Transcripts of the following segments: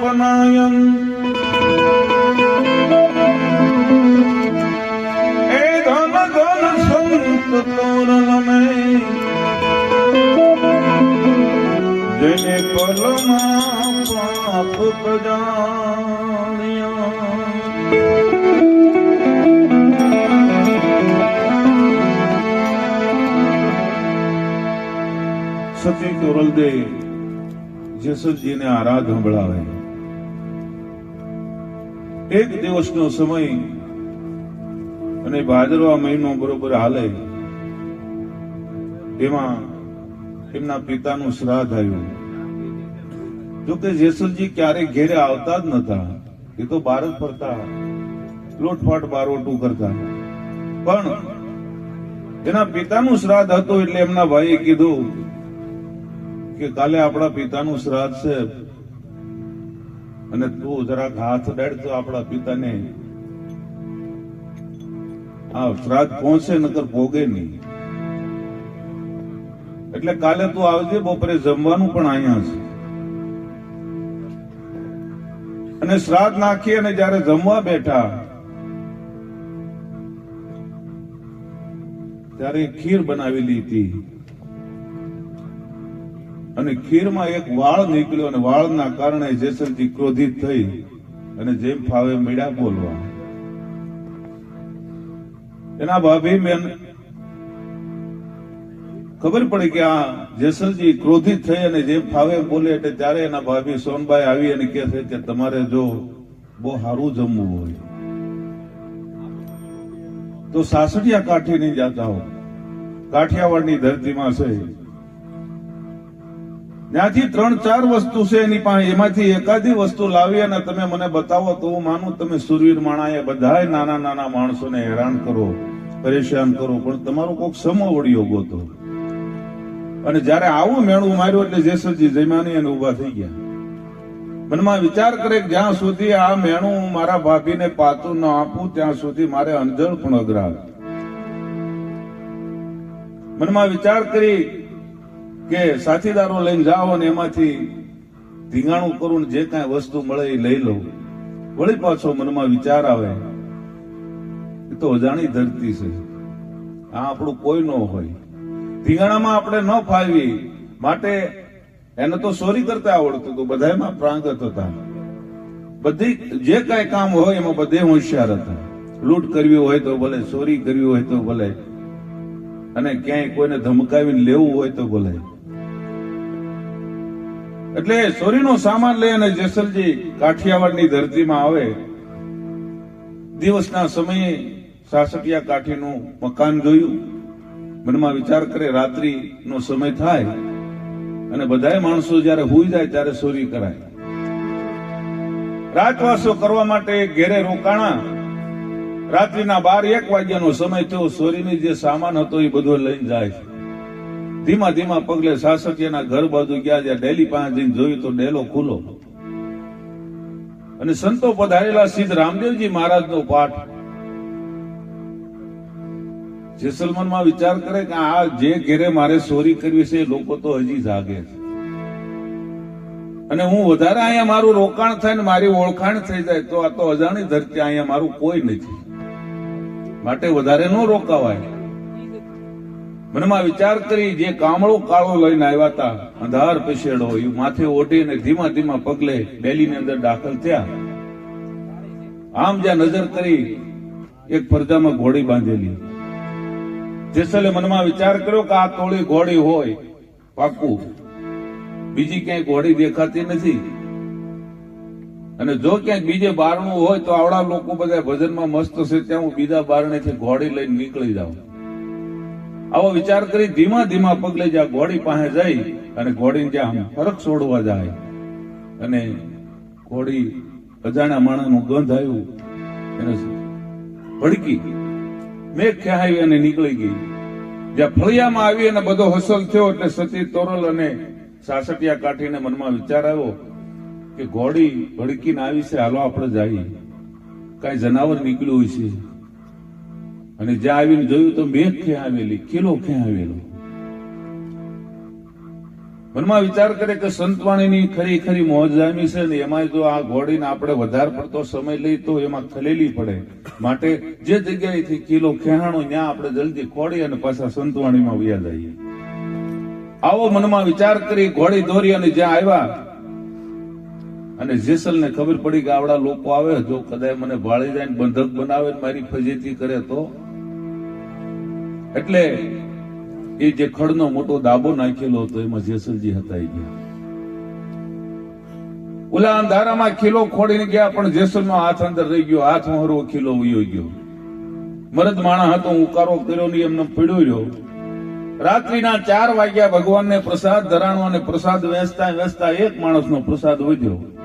પાપનાયન એ ધન ધન સંત તોરલ મેં જેને પલમાં પાપ કજાણ્યા સતી તોરલદે જેસલજીને આરાધ સંભળાવે. એક દિવસનો સમય અને ભાદરવા મહિનો બરોબર હાલે. એમાં એમના પિતાનું શ્રાદ્ધ આવ્યું. જોકે જેસલજી ક્યારે ઘેરે આવતા જ નતા. એ તો બહાર જ ફરતા, લોટફાટ બારોટું કરતા. પણ એના પિતાનું શ્રાદ્ધ હતું એટલે એમના ભાઈએ કીધું કે કાલે આપણા પિતાનું શ્રાદ્ધ છે. અને તું જરાક હાથ અડાડ આપણા પિતાને. આ શ્રાદ્ધ પહોંચે નકર ભોગે નહીં. એટલે કાલે તું આવજે, બપોરે જમવાનું પણ અહીંયા છે અને શ્રાદ્ધ નાખી અને જયારે જમવા બેઠા, ત્યારે ખીર બનાવેલી હતી અને ખીરમાં એક વાળ નીકળ્યો અને વાળના કારણે જેસલજી ક્રોધિત થઈ અને જેમ ફાવે મીડા બોલવા. એના ભાભી બેન, ખબર પડી કે આ જેસલજી ક્રોધિત થઈ અને જેમ ફાવે બોલે એટલે ત્યારે એના ભાભી સોનભાઈ આવી અને કહે છે કે તમારે જો બહુ સારું જમવું હોય. તો સાસડિયા કાઠી નહીં જાતા હો. કાઠિયાવાડની ધરતીમાં છે. ત્યાંથી ત્રણ, ચાર વસ્તુ છે એની પાસે. એમાંથી એકાદી વસ્તુ લાવી અને તમે મને બતાવો તો હું માનું તમે સુરવીર માણા એ બધા નાના નાના માણસોને હેરાન કરો, પરેશાન કરો. પણ તમારો કોક સમોવડીઓ ગોતો અને જ્યારે આવું મેળું માર્યું એટલે જેસલજી જયમાની અને ઊભા થઈ ગયા. મનમાં વિચાર કરે કે જ્યાં સુધી આ મેણું મારા ભાભીને પાતું ન આપું, ત્યાં સુધી મારે અંજળ પણ અઘરાવે મનમાં વિચાર કરી કે સાથીદારો લઈને જાઓ અને એમાંથી ધીંગાણું કરું જે કાંઈ વસ્તુ મળે એ લઈ લઉં. વળી પાછો મનમાં વિચાર આવે, એ તો અજાણી ધરતી છે. આ આપણું કોઈ ન હોય. ધીંગાણામાં આપણે ન ફાવી માટે એને તો ચોરી કરતા આવડતું હતું. બધામાં પ્રાંગત હતા. બધી જે કાંઈ કામ હોય એમાં બધે હોશિયાર હતા. લૂંટ કરવી હોય તો ભલે ચોરી કરવી હોય તો ભલે. અને ક્યાંય કોઈને ધમકાવીને લેવું હોય તો ભલે. એટલે સોરીનો સામાન લઈ અને જેસલજી કાઠિયાવાડની ધરતીમાં આવે, દિવસના સમયે સાસટિયા કાઠીનું મકાન જોયું. મનમાં વિચાર કરે રાત્રિ નો સમય થાય અને બધાય માણસો જયારે હુઈ જાય ત્યારે ચોરી કરાય. રાતવાસો કરવા માટે ઘેરે રોકાણા. રાત્રિના બાર એક વાગ્યાનો સમય થયો, સોરીની જે સામાન હતો એ બધો લઈને જાય છે. ધીમા ધીમા પગલે સાસટિયાના ઘર બાજુ ગયા જ્યાં ડેલી પાસે જઈને જોયું તો ડેલો ખુલ્લો. અને સંતો પધારેલા સિદ્ધ રામદેવજી મહારાજ નો પાઠ જેસલમનમાં વિચાર કરે કે આ જે ઘેરે મારે ચોરી કરવી છે લોકો તો હજી જાગે છે. અને હું વધારે અહીંયા મારું રોકાણ થાય ને મારી ઓળખાણ થઈ જાય તો આ તો અજાણી ધરતી અહીંયા મારું કોઈ નથી. માટે વધારે ન રોકાવાય. મનમાં વિચાર કરી જે કામળો કાળો લઈને આવ્યા હતા, અંધાર પછેડો એ માથે ઓઢીને ધીમા ધીમા પગલે ડેલીની અંદર દાખલ થયા. આમ જ્યાં નજર કરી, એક ફરજામાં ઘોડી બાંધેલી. જેસલે મનમાં વિચાર કર્યો કે આ તોળી ઘોડી હોય, પાકું. બીજી ક્યાંય ઘોડી દેખાતી નથી. અને જો ક્યાંક બીજે બારણું હોય તો આવડા લોકો બધા ભજનમાં મસ્ત છે, ત્યાં હું બીજા બારણેથી ઘોડી લઈને નીકળી જાઉં. આવો વિચાર કરી ધીમા ધીમા પગલે જ્યાં ઘોડી પાસે જઈ અને ઘોડીને જ્યાં ફરક છોડવા જાય. અને ઘોડી અજાણ્યા માણસનું ગંધ આવ્યું. એને ભડકી મેઘ ખેહાવી અને નીકળી ગઈ. જ્યાં ફળિયામાં આવી અને બધો હસલ થયો એટલે સતી તોરલ અને સાસટિયા કાઠીને મનમાં વિચાર આવ્યો કે ઘોડી ભડકીને આવી છે, હાલો આપણે જઈએ. કાંઈ જનાવર નીકળ્યું હોય છે. અને જ્યાં આવીને જોયું તો મેઘ ક્યાં આવેલી, કિલો ક્યાં આવેલો? મનમાં વિચાર કરે કે સંતવાણીની ખરી ખરી મોજ જામી છે ને એમાં જો આ ઘોડીને આપણે વધારે પડતો સમય લઈ તો એમાં ખલેલી પડે. માટે જે જગ્યાએથી કિલો ખેહાણો, ત્યાં આપણે જલ્દી ખોડી અને પાછા સંતવાણીમાં વ્યા જઈએ. આવો મનમાં વિચાર કરી ઘોડી દોરી અને જ્યાં આવ્યા, અને જેસલને ખબર પડી કે આવડા લોકો આવે, જો કદાચ મને ભાળી જાય ને બંધક બનાવે ને મારી ફજેતી કરે તો? એટલે એ જે ખડનો મોટો દાબો નાખેલો હતો, એમાં જેસલજી હતા ગયા. ઓલા અંધારામાં ખીલો ખોડીને ગયા, પણ જેસલનો હાથ અંદર રહી ગયો, હાથ મહરવો ખીલો ઉયો ગયો. મરદ માણા હતો, ઉકારો કર્યો નહીં, એમને પીડ્યો રહ્યો. રાત્રિના ચાર વાગ્યા ભગવાનને પ્રસાદ ધરાણો અને પ્રસાદ વેચતા વેચતા એક માણસનો પ્રસાદ વધ્યો.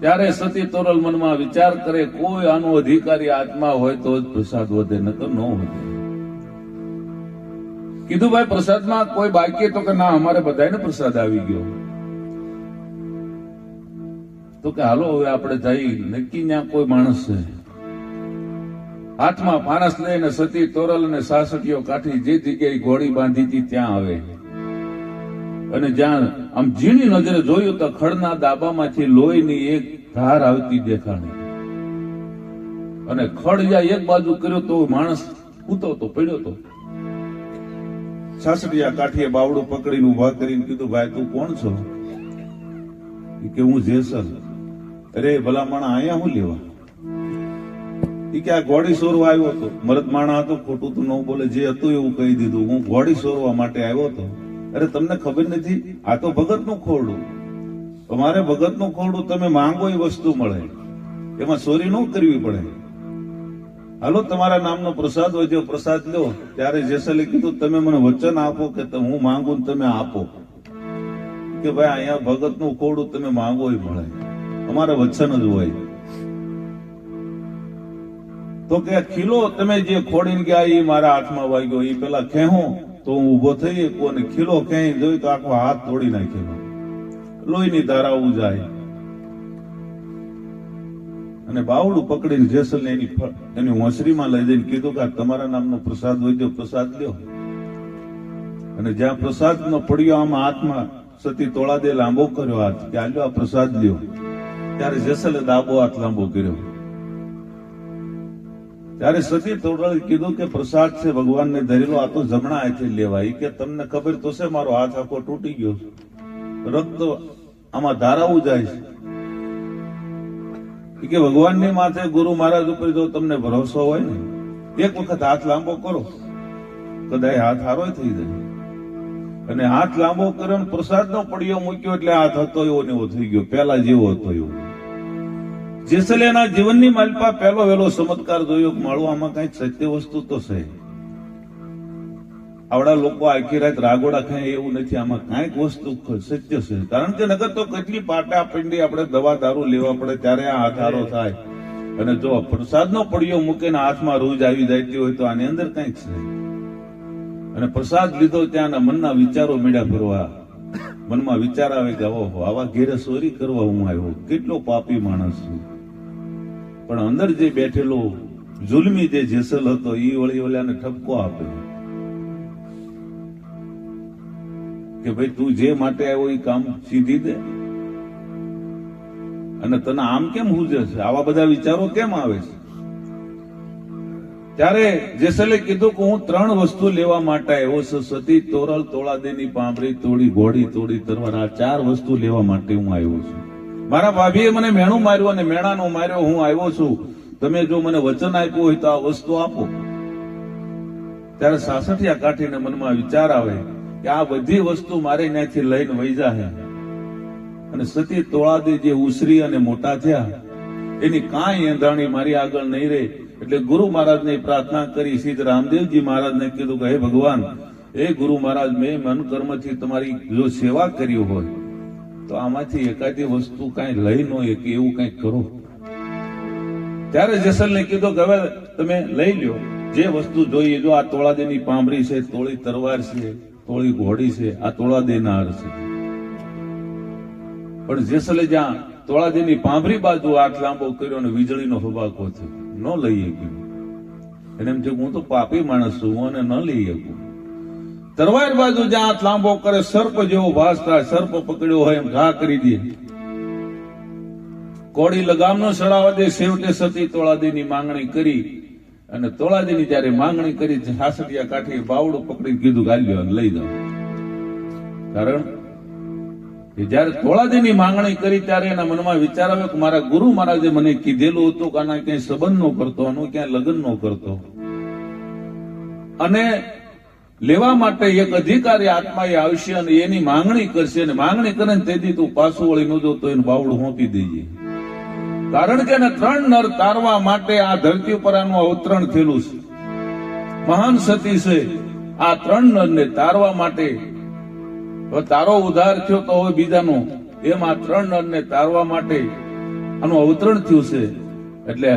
ત્યારે સતી તોરલ મનમાં વિચાર કરે, કોઈ આનો અધિકારી આત્મા હોય તો જ પ્રસાદ વધે, નકર ન વધે. કીધું, ભાઈ, પ્રસાદમાં કોઈ બાકી તો કે ના, અમારે બધાને પ્રસાદ આવી ગયો. તો કે, હાલો, હવે આપણે જઈ, નક્કી ત્યાં કોઈ માણસ છે. હાથમાં પાણસ લઈને સતી તોરલ અને સાસટીઓ કાઠી જે જગ્યાએ ગોળી બાંધી હતી ત્યાં આવે. અને જ્યાં આમ ઝીણી નજરે જોયું તો ખડના દાબામાંથી લોહીની એક ધાર આવતી દેખાણી. અને ખડ જ્યાં એક બાજુ કર્યો તો માણસ ઉતરતો, પડ્યો તો. સાસડિયા કાઠીએ બાવડું પકડીને ઊભા કરીને કીધું, ભાઈ, તું કોણ છો? કે, હું જેસર અરે, ભલા માણા, અહીંયા હું લેવા? ઈ કે, આ ઘોડી સોરવા આવ્યો હતો. મરદ માણા હતો, ખોટું તું ન બોલે, જે હતું એવું કહી દીધું. હું ઘોડી સોરવા માટે આવ્યો હતો. અરે તમને ખબર નથી, આ તો ભગતનું ખોરડું. તમારે ભગતનું ખોરડું તમે માંગો એ વસ્તુ મળે. એમાં ચોરી ન કરવી પડે. હાલો, તમારા નામનો પ્રસાદ વધ્યો પ્રસાદ લો. ત્યારે જેસલે કીધું, તમે મને વચન આપો કે હું માંગુ તમે આપો. કે ભાઈ, અહીંયા ભગતનું ખોડું તમે માંગો એ મળે. અમારે વચન જ હોય. તો કે, ખીલો, તમે જે ખોડીને ગયા એ મારા હાથમાં વાગ્યો એ પેલા ખેહું. તો હું ઊભો થઈ શકું અને ખીલો ક્યાંય જોઈ તો આખો હાથ તોડી નાખેલો લોહીની ધારા ઉજાય. અને બાવડું પકડીને જેસલ એની એની હોંસરીમાં લઈ જઈને કીધું કે તમારા નામનો પ્રસાદ વધ્યો પ્રસાદ લ્યો. અને જ્યાં પ્રસાદનો પડ્યો, આમાં હાથમાં સતી તોળા દે લાંબો કર્યો હાથ કે આલ્યો આ પ્રસાદ લ્યો. ત્યારે જેસલે દાબો હાથ લાંબો કર્યો. ત્યારે સતી તોરલે કીધું કે પ્રસાદ છે, ભગવાનને ધરેલો, આ તો જમણા હાથે લેવાય. કે તમને ખબર તો છે, મારો હાથ આખો તૂટી ગયો છે. રક્ત આમાં ધારાવું જાય છે. કે ભગવાનની માથે ગુરુ મહારાજ ઉપર જો તમને ભરોસો હોય ને, એક વખત હાથ લાંબો કરો. કદાચ હાથ હારો થઈ જાય. અને હાથ લાંબો કર્યો પ્રસાદનો પડ્યો મૂક્યો એટલે હાથ હતો એવો ને એવો થઈ ગયો. પેલા જેવો હતો એવો. જેસલિયાના જીવનની માલપા પહેલો વહેલો ચમત્કાર જોયો, માળું કંઈક સત્ય વસ્તુ તો છે. આવડા લોકો આખી રાત રાગોડા ખાય એવું નથી, આમાં કાંઈક વસ્તુ સત્ય છે. કારણ કે નગર તો કેટલી પાટા પિંડી આપણે દવા દારૂ લેવા પડે, ત્યારે આ આધારો થાય. અને જો પ્રસાદનો પડ્યો મૂકીને હાથમાં રોજ આવી જતી હોય તો આની અંદર કંઈક છે. અને પ્રસાદ લીધો ત્યાંના મનના વિચારો મેળા ફરવા. મનમાં વિચાર આવે કે આવો આવા ઘેરે ચોરી કરવા હું આવ્યો. કેટલો પાપી માણસ છું. પણ અંદર જે બેઠેલો જુલમી જે જેસલ હતો એ વળી ઓલાને ઠપકો આપે. કે ભાઈ, તું જે માટે આવ્યો એ કામ સીધી દે. અને તને આમ કેમ હુજે છે? આવા બધા વિચારો કેમ આવે છે? ત્યારે જેસલે કીધું કે હું ત્રણ વસ્તુ લેવા માટે આવ્યો છું. સતી, તોરલ, તોળાદેની પાંભરી તોડી, ઘોડી, તોડી, તરવાર. આ ચાર વસ્તુ લેવા માટે હું આવ્યો છું. મારા ભાભીએ મને મેણું માર્યું અને મેણાનો માર્યો. હું આવ્યો છું. તમે જો મને વચન આપ્યું હોય તો આ વસ્તુ આપો. ત્યારે સાસઠિયા કાઠીને મનમાં વિચાર આવે કે આ બધી વસ્તુ મારે ત્યાંથી લઈને વહી જાહે. અને સતી તોળાદી જે ઉસરી અને મોટા થયા, એની કાંઈ એંધાણી મારી આગળ નહીં રહે. એટલે ગુરુ મહારાજને પ્રાર્થના કરી સીધ રામદેવજી મહારાજને કીધું કે, હે ભગવાન એ ગુરુ મહારાજ, મેં મન કર્મથી તમારી જો સેવા કરી હોય તો આમાંથી એકાદી વસ્તુ કાંઈ લઈ ન કે એવું કંઈક કરો. ત્યારે જેસલને કીધું કે હવે તમે લઈ લ્યો. જે વસ્તુ જોઈએ, જો આ તોળાદેની પાંભરી છે, તોળી તરવાર છે, તોળી ઘોડી છે, આ તોળાદેના હાર છે. પણ જેસલે જ્યાં તોળાદેની પાંભરી બાજુ આટ લાંબો કર્યો અને વીજળીનો હબાકો થયો. ન લઈ ગયું એને એમ થયું હું તો પાપી માણસ છું, હું અને ન લઈ શકું. તરવાર બાજુ જ્યાં હાથ લાંબો કરે, સર્પ જેવો થાય સર્પ પકડ્યો હોય એમ ઘા કરી દે. કોડી લગામ ન સડાવવા દે સેવટે સતી તોળાદીની માંગણી કરી અને તોળાદીની જયારે માંગણી કરી સાસરિયા કાઠી બાવડું પકડી કીધું ગાલ્યો લઈ જાઓ. કારણ કે જયારે તોળાદીની માંગણી કરી ત્યારે એના મનમાં વિચાર આવ્યો કે મારા ગુરુ મહારાજે મને કીધેલું હતું કે આના ક્યાંય સંબંધ નો કરતો, આનો ક્યાંય લગ્ન નો કરતો. અને લેવા માટે એક અધિકારી આત્મા એ આવશે અને એની માંગણી કરશે અને માંગણી કરે ને તેથી તું પાછું વળી ન જો તો એનું બાવડું હોંપી દેજે. કારણ કે એને ત્રણ નર તારવા માટે આ ધરતી ઉપર આનું અવતરણ થયેલું છે. મહાન સતી છે, આ ત્રણ નરને તારવા માટે. તારો ઉધાર થયો તો હવે બીજાનો. એમ આ ત્રણ નરને તારવા માટે આનું અવતરણ થયું છે. એટલે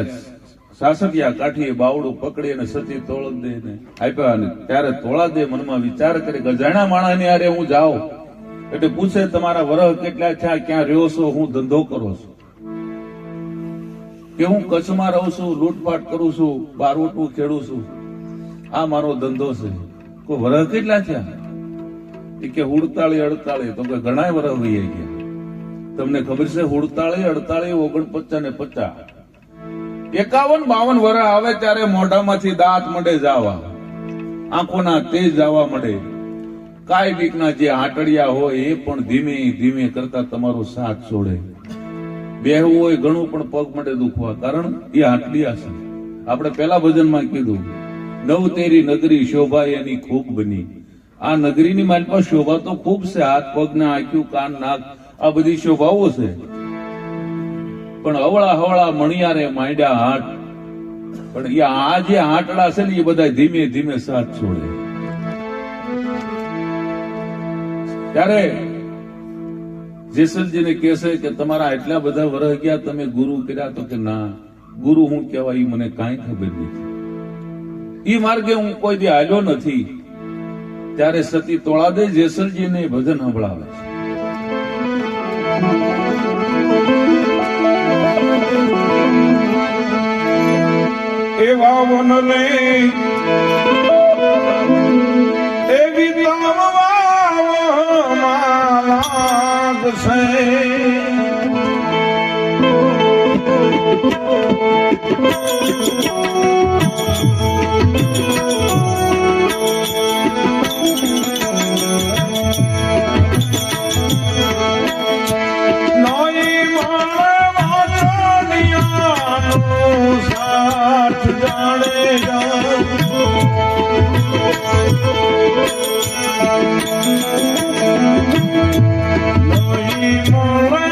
સાસકિયા કાઠીએ બાવડું પકડી અને સતી તોળ દે ને આપ્યા અને ત્યારે તોળા દે મનમાં વિચાર કરે કે માણા ની આરે હું જાઉં. એટલે પૂછે, તમારા વરહ કેટલા થયા? ક્યાં રહ્યો છો? હું ધંધો કરો છો? કે હું કચ્છમાં રહું છું, લૂંટફાટ કરું છું, બારોટું ખેડું છું. આ મારો ધંધો છે. કોઈ વરહ કેટલા થયા? કે હુડતાળી, અડતાળી. તો કે ઘણા વરહ વહી ગયા. તમને ખબર છે, હુડતાળી, અડતાળી, ઓગણપચાસ ને પચાસ. એકાવન બાવન વર્ષ આવે ત્યારે મોઢામાંથી દાંત મળે જાવા. આંખોના તેજ જવા મળે. કાય બીકના જે આંટડિયા હોય એ પણ ધીમે ધીમે કરતા તમારો સાથ છોડે. બેહવું હોય ઘણું પણ પગ માટે દુખવા. કારણ એ આટલિયા છે. આપણે પેલા ભજનમાં કીધું, નવ તેરી નગરી શોભા એની ખૂબ બની. આ નગરીની માલમાં શોભા તો ખૂબ છે. હાથ પગ ના આંખ્યું, કાન, નાક, આ બધી શોભાઓ છે. પણ અવળા હવળા મણિયારે માંડ્યા હાટ પણ એ આ જે આંટડા છે ને એ બધા ધીમે ધીમે સાથ છોડે. ત્યારે જેસલજીને કહેશે કે તમારા એટલા બધા વરહ ગયા, તમે ગુરુ કર્યા તો કે ના, ગુરુ હું કહેવાય એ મને કાંઈ ખબર નથી. એ માર્ગે હું કોઈ દી હાલ્યો નથી. ત્યારે સતી તોળાદે જેસલજીને ભજન સંભળાવે છે. એવા વનને એવી લાગશે. નોઈ માણે જાણેગા નોઈ નોઈ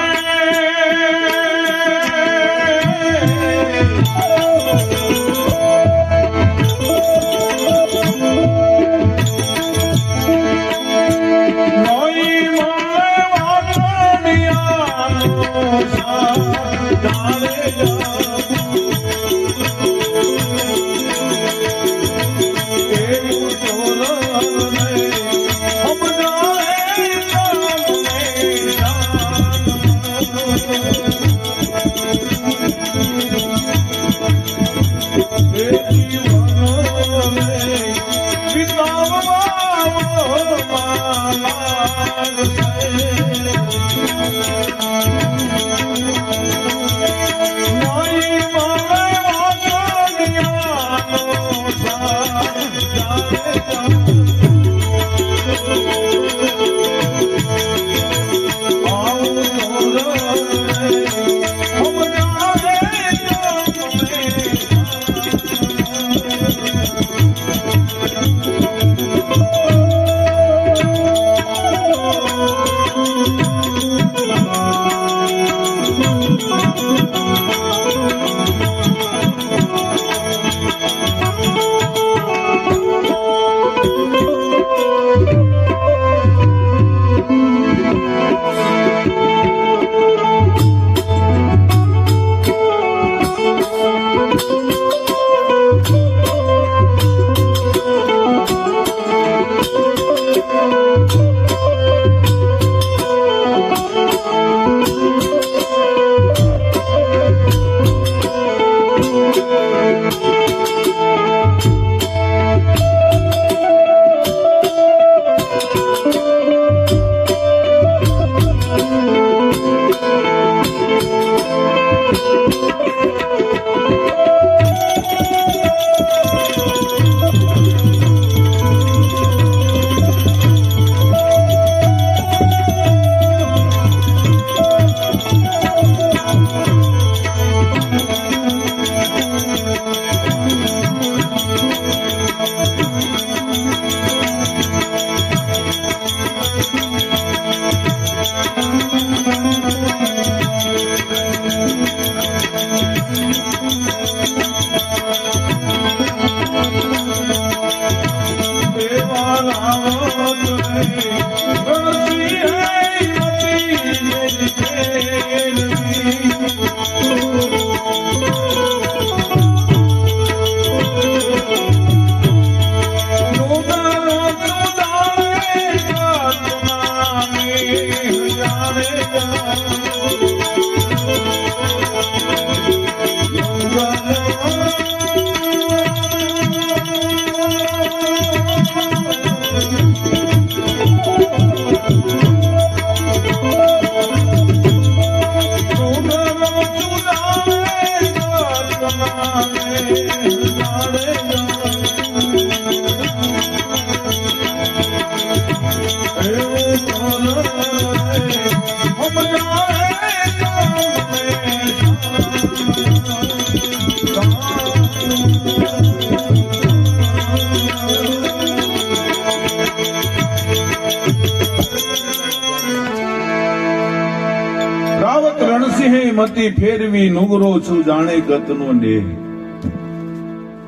મતી ફેરવી નુગરો છું જાણે ગતનો દેહ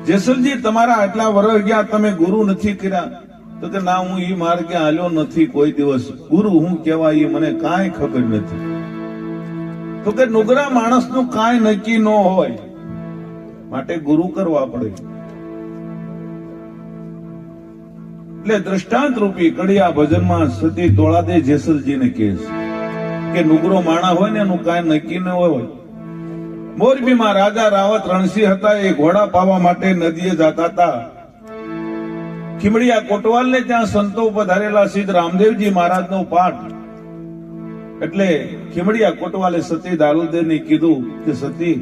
જેસલજી, તમારા આટલા વર્ષ ગયા, તમે ગુરુ નથી કર્યા. તો કે ના, હું એ માર્ગે હાલ્યો નથી કોઈ દિવસ. ગુરુ હું એ મને કાંઈ ખબર નથી. તો કે નુગરા માણસનું કાંઈ નક્કી ન હોય, માટે ગુરુ કરવા પડે. એટલે દ્રષ્ટાંત રૂપી કડિયા ભજનમાં સતી તોળાદે જેસલજીને કહે છે કે નુગરો માણા હોય ને એનું કાંઈ નક્કી ન હોય. મોરબીમાં રાજા રાવત રણસિંહ હતા, એ ઘોડા પાવા માટે નદીએ જતા હતા. ખીમડિયા કોટવાલને ત્યાં સંતો પધારેલા સિદ્ધ રામદેવજી મહારાજનો પાઠ. એટલે ખીમડિયા કોટવાલે સતી દારૂદેવને કીધું કે, સતી,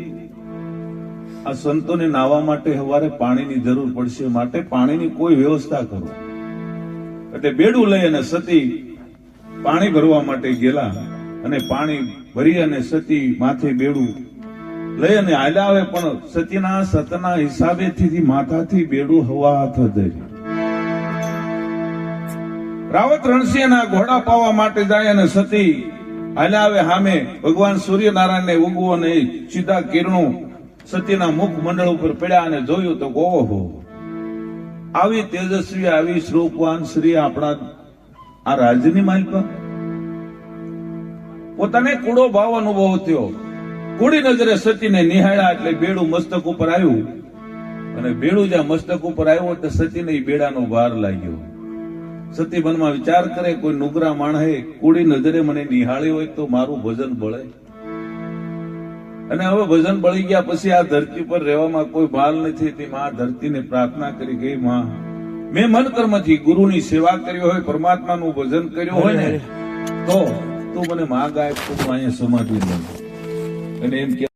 આ સંતોને નાવા માટે સવારે પાણીની જરૂર પડશે, માટે પાણીની કોઈ વ્યવસ્થા કરો. એટલે બેડું લઈ અને સતી પાણી ભરવા માટે ગયેલા. અને પાણી ભરી અને સતી માથે બેડું લઈ અને આલાવે પણ સતીના સતના હિસાબેથી માથાથી બેડું હવા હાથ ધર્યું રાવત રણસિંહના ઘોડા પાવા માટે જાય અને સતી હાલ્યા આવે સામે ભગવાન સૂર્યનારાયણને ઉગવો અને સીધા કિરણો સતીના મુખ મંડળ ઉપર પડ્યા અને જોયું તો ઓહો, આવી તેજસ્વી, આવી સ્વરૂપવાન શ્રી આપણા આ રાજની માલિકા પોતાને કુડો ભાવ અનુભવ થયો. કુડી નજરે સતીને નિહાળ્યા એટલે બેડું મસ્તક ઉપર આવ્યું. અને બેડું જ્યાં મસ્તક ઉપર આવ્યું એટલે સતીને બેડાનો ભાર લાગ્યો. સતી મનમાં વિચાર કરે, કોઈ નુગરા માણસે કુડી નજરે મને નિહાળ્યો હોય તો મારું ભજન બળે. અને હવે ભજન બળી ગયા પછી આ ધરતી પર રહેવામાં કોઈ ભાર નથી. તે માં ધરતીને પ્રાર્થના કરી ગઈ માં, મેં મન કર્મથી ગુરુની સેવા કરી હોય, પરમાત્માનું ભજન કર્યું હોય ને, તો તું મને માં ગાય તો અહીંયા સમાધિ લઉં અને એમ કે